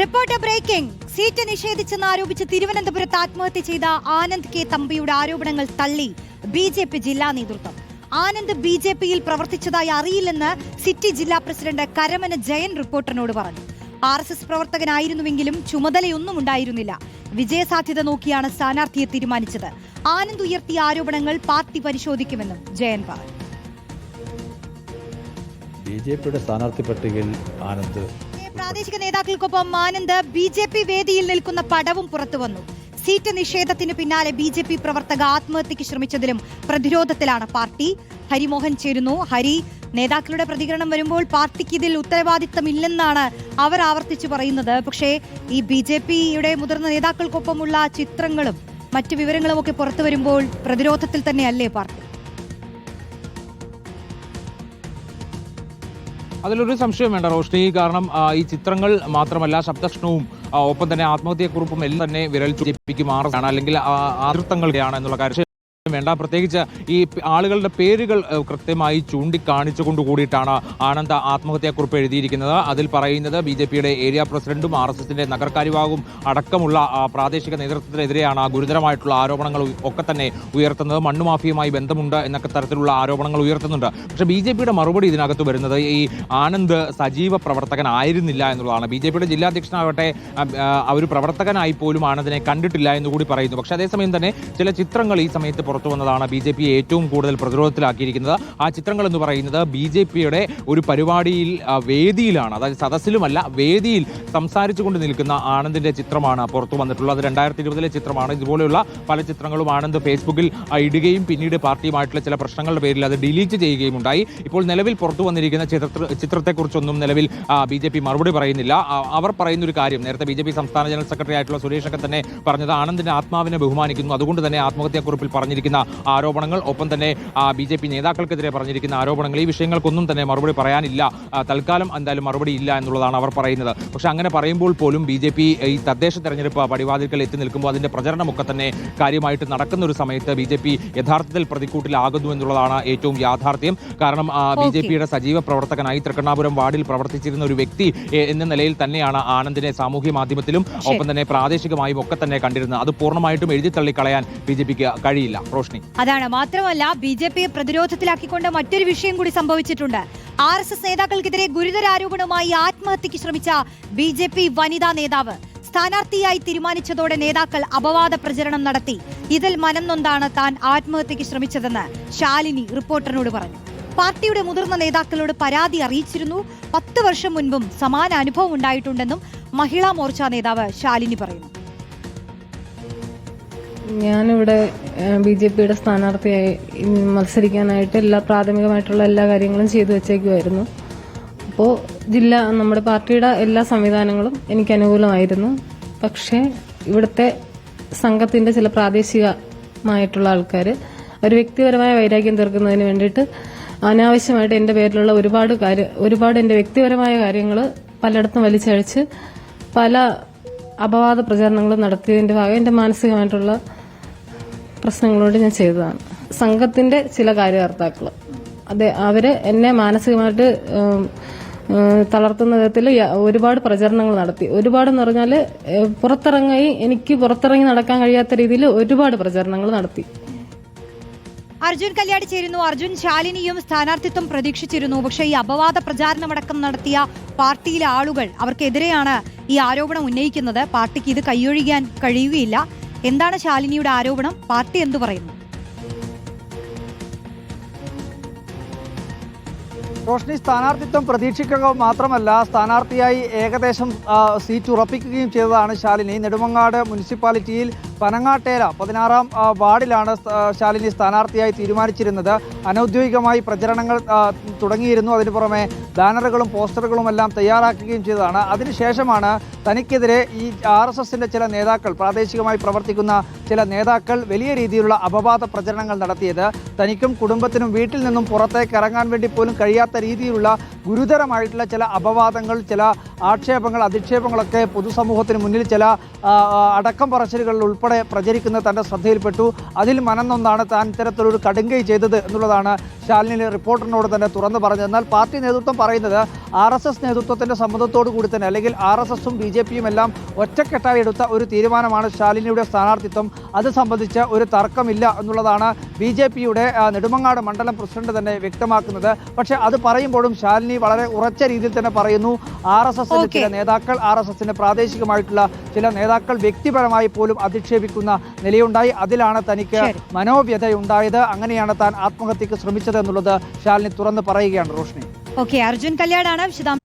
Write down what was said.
Reporter breaking. Seat നിഷേധിച്ചെന്ന് ആരോപിച്ച് തിരുവനന്തപുരത്ത് ആത്മഹത്യ ചെയ്ത ആനന്ദ് കെ തമ്പിയുടെ ആരോപണങ്ങൾ തള്ളി ബി ജെ പി ജില്ലാ നേതൃത്വം. ആനന്ദ് ബി ജെ പിയിൽ പ്രവർത്തിച്ചതായി അറിയില്ലെന്ന് സിറ്റി ജില്ലാ പ്രസിഡന്റ് കരമന ജയൻ റിപ്പോർട്ടറിനോട് പറഞ്ഞു. ആർ എസ് എസ് പ്രവർത്തകനായിരുന്നുവെങ്കിലും ചുമതലയൊന്നും ഉണ്ടായിരുന്നില്ല വിജയസാധ്യത നോക്കിയാണ് സ്ഥാനാർത്ഥിയെ തീരുമാനിച്ചത്. ആനന്ദ് ഉയർത്തിയ ആരോപണങ്ങൾ പാർട്ടി പരിശോധിക്കുമെന്നും ജയൻ പറഞ്ഞു. ബി ജെ പിയുടെ സ്ഥാനാർത്ഥി പട്ടികയിൽ ആനന്ദ് പ്രാദേശിക നേതാക്കൾക്കൊപ്പം ആനന്ദ് ബി ജെ പി വേദിയിൽ നിൽക്കുന്ന പടവും പുറത്തു വന്നു. സീറ്റ് നിഷേധത്തിന് പിന്നാലെ ബി ജെ പി പ്രവർത്തക ആത്മഹത്യക്ക് ശ്രമിച്ചതിലും പ്രതിരോധത്തിലാണ് പാർട്ടി. ഹരിമോഹൻ ചേരുന്നു. ഹരി നേതാക്കളുടെ പ്രതികരണം വരുമ്പോൾ പാർട്ടിക്ക് ഇതിൽ ഉത്തരവാദിത്തമില്ലെന്നാണ് അവർ ആവർത്തിച്ചു പറയുന്നത്. പക്ഷേ ഈ ബി ജെ പിയുടെ മുതിർന്ന നേതാക്കൾക്കൊപ്പമുള്ള ചിത്രങ്ങളും മറ്റു വിവരങ്ങളും ഒക്കെ പുറത്തു വരുമ്പോൾ പ്രതിരോധത്തിൽ തന്നെയല്ലേ പാർട്ടി? അതിലൊരു സംശയം വേണ്ട റോഷ്നി. കാരണം ഈ ചിത്രങ്ങൾ മാത്രമല്ല ശബ്ദക്ഷണവും ഒപ്പം തന്നെ ആത്മഹത്യക്കുറിപ്പും എല്ലാം തന്നെ വിരൽ ചുറ്റിപ്പിക്കും ആർ അല്ലെങ്കിൽ ആതൃത്വങ്ങളുടെയാണ് എന്നുള്ള കാര്യം. വേണ്ട. പ്രത്യേകിച്ച് ഈ ആളുകളുടെ പേരുകൾ കൃത്യമായി ചൂണ്ടിക്കാണിച്ചുകൊണ്ട് കൂടിയിട്ടാണ് ആനന്ദ ആത്മഹത്യാക്കുറിപ്പ് എഴുതിയിരിക്കുന്നത്. അതിൽ പറയുന്നത് ബി ജെ പിയുടെ ഏരിയ പ്രസിഡന്റും ആർ എസ് എസിന്റെ നഗരകാര്യവാഹും അടക്കമുള്ള പ്രാദേശിക നേതൃത്വത്തിനെതിരെയാണ് ഗുരുതരമായിട്ടുള്ള ആരോപണങ്ങൾ ഒക്കെ തന്നെ ഉയർത്തുന്നത്. മണ്ണുമാഫിയുമായി ബന്ധമുണ്ട് എന്നൊക്കെ തരത്തിലുള്ള ആരോപണങ്ങൾ ഉയർത്തുന്നുണ്ട്. പക്ഷേ ബി ജെ പിയുടെ മറുപടി ഇതിനകത്ത് വരുന്നത് ഈ ആനന്ദ് സജീവ പ്രവർത്തകനായിരുന്നില്ല എന്നുള്ളതാണ്. ബി ജെ പിയുടെ ജില്ലാ അവർ പ്രവർത്തകനായി പോലും ആനന്ദിനെ കണ്ടിട്ടില്ല എന്നുകൂടി പറയുന്നു. പക്ഷേ അതേസമയം തന്നെ ചില ചിത്രങ്ങൾ ഈ സമയത്ത് പുറത്തു വന്നതാണ് ബി ജെ പിയെ ഏറ്റവും കൂടുതൽ പ്രതിരോധത്തിലാക്കിയിരിക്കുന്നത്. ആ ചിത്രങ്ങൾ എന്ന് പറയുന്നത് ബി ജെ പിയുടെ ഒരു പരിപാടിയിൽ വേദിയിലാണ്. അതായത് സദസ്സിലുമല്ല വേദിയിൽ സംസാരിച്ചുകൊണ്ട് നിൽക്കുന്ന ആനന്ദിന്റെ ചിത്രമാണ് പുറത്തു വന്നിട്ടുള്ളത്. രണ്ടായിരത്തി ഇരുപതിലെ ചിത്രമാണ്. ഇതുപോലെയുള്ള പല ചിത്രങ്ങളും ആനന്ദ് ഫേസ്ബുക്കിൽ ഇടുകയും പിന്നീട് പാർട്ടിയുമായിട്ടുള്ള ചില പ്രശ്നങ്ങളുടെ പേരിൽ അത് ഡിലീറ്റ് ചെയ്യുകയും ഉണ്ടായി ഇപ്പോൾ നിലവിൽ പുറത്തു വന്നിരിക്കുന്ന ചിത്ര ചിത്രത്തെക്കുറിച്ചൊന്നും നിലവിൽ ബി ജെ പി മറുപടി പറയുന്നില്ല. അവർ പറയുന്ന ഒരു കാര്യം നേരത്തെ ബി ജെ പി സംസ്ഥാന ജനറൽ സെക്രട്ടറി ആയിട്ടുള്ള സുരേഷൊക്കെ തന്നെ പറഞ്ഞത് ആനന്ദിന്റെ ആത്മാവിനെ ബഹുമാനിക്കുന്നു. അതുകൊണ്ട് തന്നെ ആത്മഹത്യാക്കുറിപ്പിൽ പറഞ്ഞിരിക്കുന്ന. ആരോപണങ്ങൾ ഒപ്പം തന്നെ ബി ജെ പി നേതാക്കൾക്കെതിരെ പറഞ്ഞിരിക്കുന്ന ആരോപണങ്ങൾ ഈ വിഷയങ്ങൾക്കൊന്നും തന്നെ മറുപടി പറയാനില്ല. തൽക്കാലം എന്തായാലും മറുപടി ഇല്ല എന്നുള്ളതാണ് അവർ പറയുന്നത്. പക്ഷെ അങ്ങനെ പറയുമ്പോൾ പോലും ബി ജെ പി ഈ തദ്ദേശ തെരഞ്ഞെടുപ്പ് പടിവാതിൽക്കൽ എത്തി നിൽക്കുമ്പോൾ അതിന്റെ പ്രചരണമൊക്കെ തന്നെ കാര്യമായിട്ട് നടക്കുന്ന ഒരു സമയത്ത് ബി ജെ പി യഥാർത്ഥത്തിൽ പ്രതിക്കൂട്ടിലാകുന്നു എന്നുള്ളതാണ് ഏറ്റവും യാഥാർത്ഥ്യം. കാരണം ബി ജെ പിയുടെ സജീവ പ്രവർത്തകനായി തൃക്കണ്ണാപുരം വാർഡിൽ പ്രവർത്തിച്ചിരുന്ന ഒരു വ്യക്തി എന്ന നിലയിൽ തന്നെയാണ് ആനന്ദിനെ സാമൂഹ്യ മാധ്യമത്തിലും ഒപ്പം തന്നെ പ്രാദേശികമായും ഒക്കെ തന്നെ കണ്ടിരുന്നത്. അത് പൂർണമായിട്ടും എഴുതി തള്ളിക്കളയാൻ ബി ജെ പിക്ക് കഴിയില്ല. റോഷ്നി. അതാണ്. മാത്രമല്ല ബി ജെ പിയെ പ്രതിരോധത്തിലാക്കിക്കൊണ്ട് മറ്റൊരു വിഷയം കൂടി സംഭവിച്ചിട്ടുണ്ട്. ആർ എസ് എസ് നേതാക്കൾക്കെതിരെ ഗുരുതരാരോപണവുമായി ആത്മഹത്യക്ക് ശ്രമിച്ച ബി ജെ പി വനിതാ നേതാവ്. സ്ഥാനാർത്ഥിയായി തീരുമാനിച്ചതോടെ നേതാക്കൾ അപവാദ പ്രചരണം നടത്തി. ഇതിൽ മനംനൊന്താണ് താൻ ആത്മഹത്യക്ക് ശ്രമിച്ചതെന്ന് ശാലിനി റിപ്പോർട്ടറിനോട് പറഞ്ഞു. പാർട്ടിയുടെ മുതിർന്ന നേതാക്കളോട് പരാതി അറിയിച്ചിരുന്നു. പത്ത് വർഷം മുൻപും സമാന അനുഭവം ഉണ്ടായിട്ടുണ്ടെന്നും മഹിളാ മോർച്ച നേതാവ് ശാലിനി പറയുന്നു. ഞാനിവിടെ ബി ജെ പിയുടെ സ്ഥാനാർത്ഥിയായി മത്സരിക്കാനായിട്ട് എല്ലാ പ്രാഥമികമായിട്ടുള്ള എല്ലാ കാര്യങ്ങളും ചെയ്തു വെച്ചേക്കുമായിരുന്നു അപ്പോൾ ജില്ല നമ്മുടെ പാർട്ടിയുടെ എല്ലാ സംവിധാനങ്ങളും എനിക്ക് അനുകൂലമായിരുന്നു. പക്ഷേ ഇവിടുത്തെ സംഘത്തിന്റെ ചില പ്രാദേശികമായിട്ടുള്ള ആൾക്കാർ ഒരു വ്യക്തിപരമായ വൈരാഗ്യം തീർക്കുന്നതിന് വേണ്ടിയിട്ട് അനാവശ്യമായിട്ട് എന്റെ പേരിലുള്ള ഒരുപാട് കാര്യം ഒരുപാട് എന്റെ വ്യക്തിപരമായ കാര്യങ്ങൾ പലയിടത്തും വലിച്ചഴിച്ച് പല അപവാദ പ്രചാരണങ്ങൾ നടത്തിയതിന്റെ ഭാഗം എന്റെ മാനസികമായിട്ടുള്ള പ്രശ്നങ്ങളോട് ഞാൻ ചെയ്തതാണ്. സംഘത്തിന്റെ ചില കാര്യകർത്താക്കൾ അതെ അവർ എന്നെ മാനസികമായിട്ട് തളർത്തുന്ന വിധത്തിൽ ഒരുപാട് പ്രചരണങ്ങൾ നടത്തി. ഒരുപാട് എന്ന് പറഞ്ഞാൽ പുറത്തിറങ്ങി എനിക്ക് പുറത്തിറങ്ങി നടക്കാൻ കഴിയാത്ത രീതിയിൽ ഒരുപാട് പ്രചരണങ്ങൾ നടത്തി. അർജുൻ കല്യാടി ചേരുന്നു. അർജുൻ ശാലിനിയും സ്ഥാനാർത്ഥിത്വം പ്രതീക്ഷിച്ചിരുന്നു. പക്ഷേ ഈ അപവാദ പ്രചാരണമടക്കം നടത്തിയ പാർട്ടിയിലെ ആളുകൾ അവർക്കെതിരെയാണ് ഈ ആരോപണം ഉന്നയിക്കുന്നത്. പാർട്ടിക്ക് ഇത് കൈയൊഴിയാൻ കഴിയുകയില്ല. എന്താണ് ശാലിനിയുടെ ആരോപണം? പാർട്ടി എന്തു പറയുന്നു? റോഷ്നി സ്ഥാനാർത്ഥിത്വം പ്രതീക്ഷിക്കുക മാത്രമല്ല സ്ഥാനാർത്ഥിയായി ഏകദേശം സീറ്റ് ഉറപ്പിക്കുകയും ചെയ്തതാണ് ശാലിനി. നെടുമങ്ങാട് മുനിസിപ്പാലിറ്റിയിൽ പനങ്ങാട്ടേര പതിനാറാം വാർഡിലാണ് ശാലിനി സ്ഥാനാർത്ഥിയായി തീരുമാനിച്ചിരുന്നത്. അനൌദ്യോഗികമായി പ്രചരണങ്ങൾ തുടങ്ങിയിരുന്നു. അതിനു പുറമെ ബാനറുകളും പോസ്റ്ററുകളും എല്ലാം തയ്യാറാക്കുകയും ചെയ്തതാണ്. അതിനുശേഷമാണ് തനിക്കെതിരെ ഈ ആർ എസ് എസിന്റെ ചില നേതാക്കൾ പ്രാദേശികമായി പ്രവർത്തിക്കുന്ന ചില നേതാക്കൾ വലിയ രീതിയിലുള്ള അപവാദ പ്രചരണങ്ങൾ നടത്തിയത്. തനിക്കും കുടുംബത്തിനും വീട്ടിൽ നിന്നും പുറത്തേക്ക് ഇറങ്ങാൻ വേണ്ടി പോലും കഴിയാത്ത രീതിയിലുള്ള ഗുരുതരമായിട്ടുള്ള ചില അപവാദങ്ങൾ ചില ആക്ഷേപങ്ങൾ അധിക്ഷേപങ്ങളൊക്കെ പൊതുസമൂഹത്തിന് മുന്നിൽ ചില അടക്കം പറച്ചിലുകളിൽ ഉൾപ്പെടെ പ്രചരിക്കുന്നത് തന്റെ ശ്രദ്ധയിൽപ്പെട്ടു. അതിൽ മനന്നൊന്നാണ് താൻ ഇത്തരത്തിലൊരു കടുങ്കൈ ചെയ്തത് എന്നുള്ളതാണ് ശാലിനി റിപ്പോർട്ടറിനോട് തന്നെ തുറന്നു പറഞ്ഞത്. എന്നാൽ പാർട്ടി നേതൃത്വം പറയുന്നത് ആർ എസ് എസ് നേതൃത്വത്തിന്റെ സമ്മതത്തോടു കൂടി തന്നെ അല്ലെങ്കിൽ ആർ എസ് എസും ബി ജെ പിയും എല്ലാം ഒറ്റക്കെട്ടായി എടുത്ത ഒരു തീരുമാനമാണ് ശാലിനിയുടെ സ്ഥാനാർത്ഥിത്വം. അത് സംബന്ധിച്ച് ഒരു തർക്കമില്ല എന്നുള്ളതാണ് ബി ജെ പിയുടെ നെടുമങ്ങാട് മണ്ഡലം പ്രസിഡന്റ് തന്നെ വ്യക്തമാക്കുന്നത്. പക്ഷേ അത് പറയുമ്പോഴും ശാലിനി വളരെ ഉറച്ച രീതിയിൽ തന്നെ പറയുന്നു. ആർ എസ് എസിന്റെ ചില നേതാക്കൾ ആർ എസ് എസിന്റെ പ്രാദേശികമായിട്ടുള്ള ചില നേതാക്കൾ വ്യക്തിപരമായി പോലും അധിക്ഷേപിക്കുന്ന നിലയുണ്ടായി. അതിലാണ് തനിക്ക് മനോവ്യതയുണ്ടായത്. അങ്ങനെയാണ് താൻ ആത്മഹത്യക്ക് ശ്രമിച്ചത് എന്നുള്ളത് ശാലിനി തുറന്ന് പറയുകയാണ് റോഷ്നി. ഓക്കെ അർജുൻ കല്യാണാണ് വിശദാംശം.